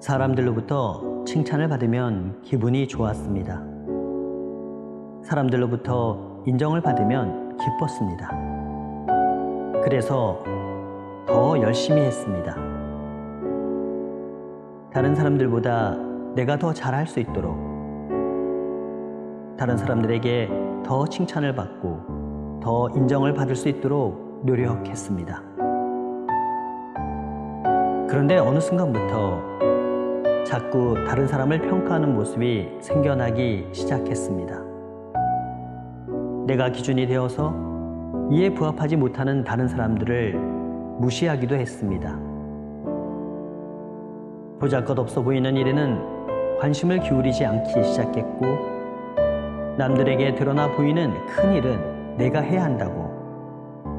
사람들로부터 칭찬을 받으면 기분이 좋았습니다. 사람들로부터 인정을 받으면 기뻤습니다. 그래서 더 열심히 했습니다. 다른 사람들보다 내가 더 잘할 수 있도록 다른 사람들에게 더 칭찬을 받고 더 인정을 받을 수 있도록 노력했습니다. 그런데 어느 순간부터 자꾸 다른 사람을 평가하는 모습이 생겨나기 시작했습니다. 내가 기준이 되어서 이에 부합하지 못하는 다른 사람들을 무시하기도 했습니다. 보잘것 없어 보이는 일에는 관심을 기울이지 않기 시작했고, 남들에게 드러나 보이는 큰 일은 내가 해야 한다고,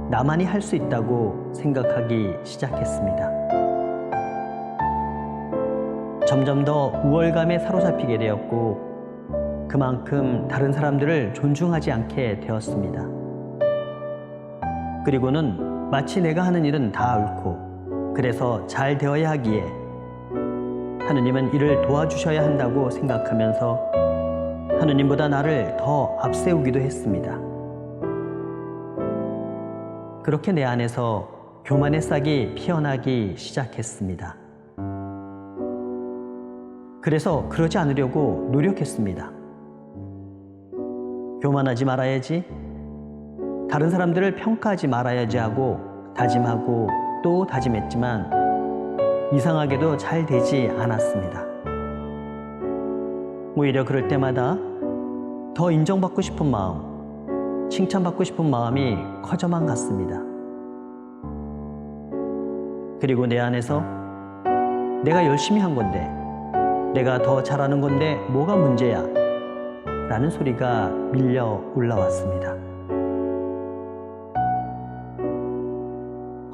나만이 할 수 있다고 생각하기 시작했습니다. 점점 더 우월감에 사로잡히게 되었고, 그만큼 다른 사람들을 존중하지 않게 되었습니다. 그리고는 마치 내가 하는 일은 다 옳고, 그래서 잘 되어야 하기에 하느님은 이를 도와주셔야 한다고 생각하면서 하느님보다 나를 더 앞세우기도 했습니다. 그렇게 내 안에서 교만의 싹이 피어나기 시작했습니다. 그래서 그러지 않으려고 노력했습니다. 교만하지 말아야지, 다른 사람들을 평가하지 말아야지 하고 다짐하고 또 다짐했지만 이상하게도 잘 되지 않았습니다. 오히려 그럴 때마다 더 인정받고 싶은 마음, 칭찬받고 싶은 마음이 커져만 갔습니다. 그리고 내 안에서 내가 열심히 한 건데, 내가 더 잘하는 건데 뭐가 문제야? 라는 소리가 밀려 올라왔습니다.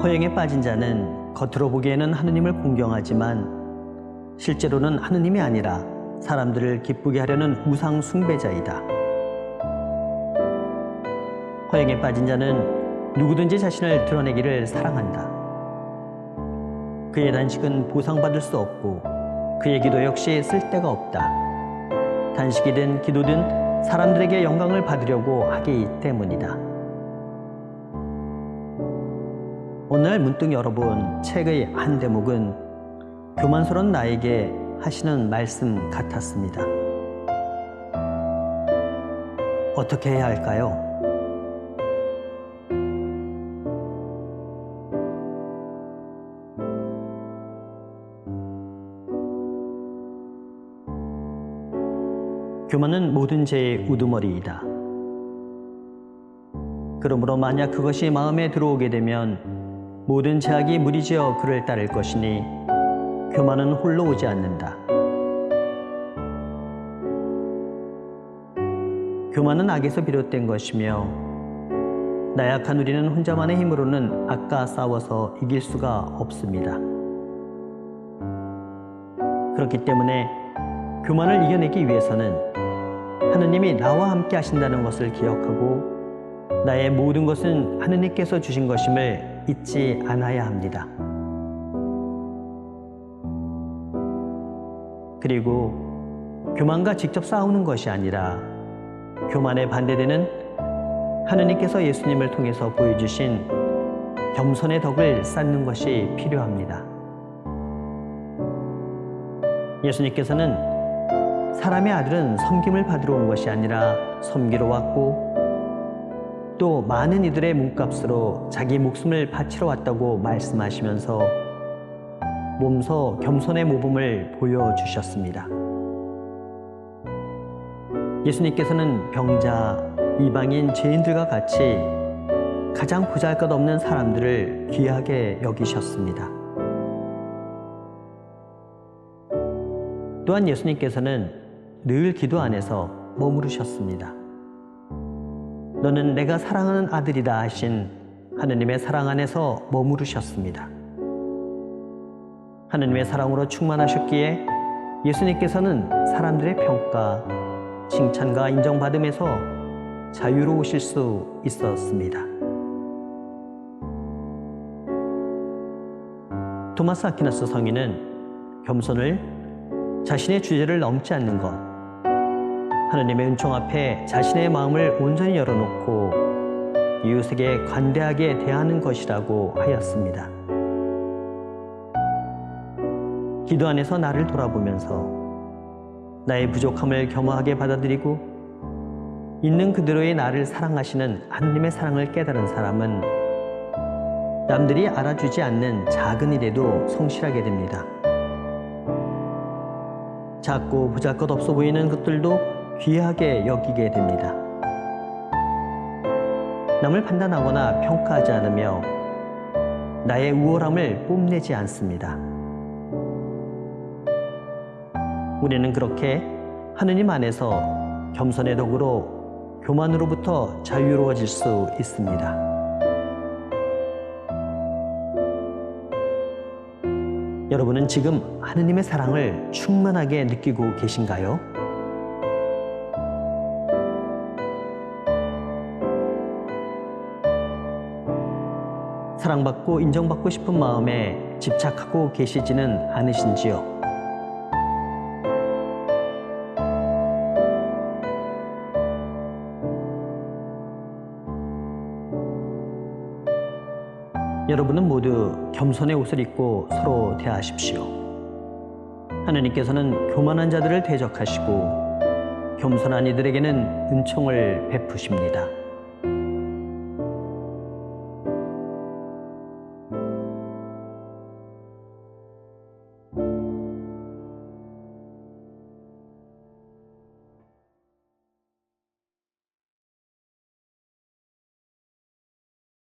허영에 빠진 자는 겉으로 보기에는 하느님을 공경하지만 실제로는 하느님이 아니라 사람들을 기쁘게 하려는 우상 숭배자이다. 허영에 빠진 자는 누구든지 자신을 드러내기를 사랑한다. 그의 단식은 보상받을 수 없고 그의 기도 역시 쓸데가 없다. 단식이든 기도든 사람들에게 영광을 받으려고 하기 때문이다. 오늘 문득 열어본 책의 한 대목은 교만스러운 나에게 하시는 말씀 같았습니다. 어떻게 해야 할까요? 교만은 모든 죄의 우두머리이다. 그러므로 만약 그것이 마음에 들어오게 되면 모든 제약이 무리지어 그를 따를 것이니 교만은 홀로 오지 않는다. 교만은 악에서 비롯된 것이며 나약한 우리는 혼자만의 힘으로는 악과 싸워서 이길 수가 없습니다. 그렇기 때문에 교만을 이겨내기 위해서는 하느님이 나와 함께 하신다는 것을 기억하고 나의 모든 것은 하느님께서 주신 것임을 잊지 않아야 합니다. 그리고 교만과 직접 싸우는 것이 아니라 교만에 반대되는 하느님께서 예수님을 통해서 보여주신 겸손의 덕을 쌓는 것이 필요합니다. 예수님께서는 사람의 아들은 섬김을 받으러 온 것이 아니라 섬기러 왔고 또 많은 이들의 몸값으로 자기 목숨을 바치러 왔다고 말씀하시면서 몸소 겸손의 모범을 보여주셨습니다. 예수님께서는 병자, 이방인, 죄인들과 같이 가장 보잘 것 없는 사람들을 귀하게 여기셨습니다. 또한 예수님께서는 늘 기도 안에서 머무르셨습니다. 너는 내가 사랑하는 아들이다 하신 하느님의 사랑 안에서 머무르셨습니다. 하느님의 사랑으로 충만하셨기에 예수님께서는 사람들의 평가, 칭찬과 인정받음에서 자유로우실 수 있었습니다. 토마스 아퀴나스 성인은 겸손을 자신의 주제를 넘지 않는 것, 하나님의 은총 앞에 자신의 마음을 온전히 열어놓고 이웃에게 관대하게 대하는 것이라고 하였습니다. 기도 안에서 나를 돌아보면서 나의 부족함을 겸허하게 받아들이고 있는 그대로의 나를 사랑하시는 하나님의 사랑을 깨달은 사람은 남들이 알아주지 않는 작은 일에도 성실하게 됩니다. 작고 보잘것 없어 보이는 것들도 귀하게 여기게 됩니다. 남을 판단하거나 평가하지 않으며 나의 우월함을 뽐내지 않습니다. 우리는 그렇게 하느님 안에서 겸손의 덕으로 교만으로부터 자유로워질 수 있습니다. 여러분은 지금 하느님의 사랑을 충만하게 느끼고 계신가요? 사랑받고 인정받고 싶은 마음에 집착하고 계시지는 않으신지요? 여러분은 모두 겸손의 옷을 입고 서로 대하십시오. 하느님께서는 교만한 자들을 대적하시고 겸손한 이들에게는 은총을 베푸십니다.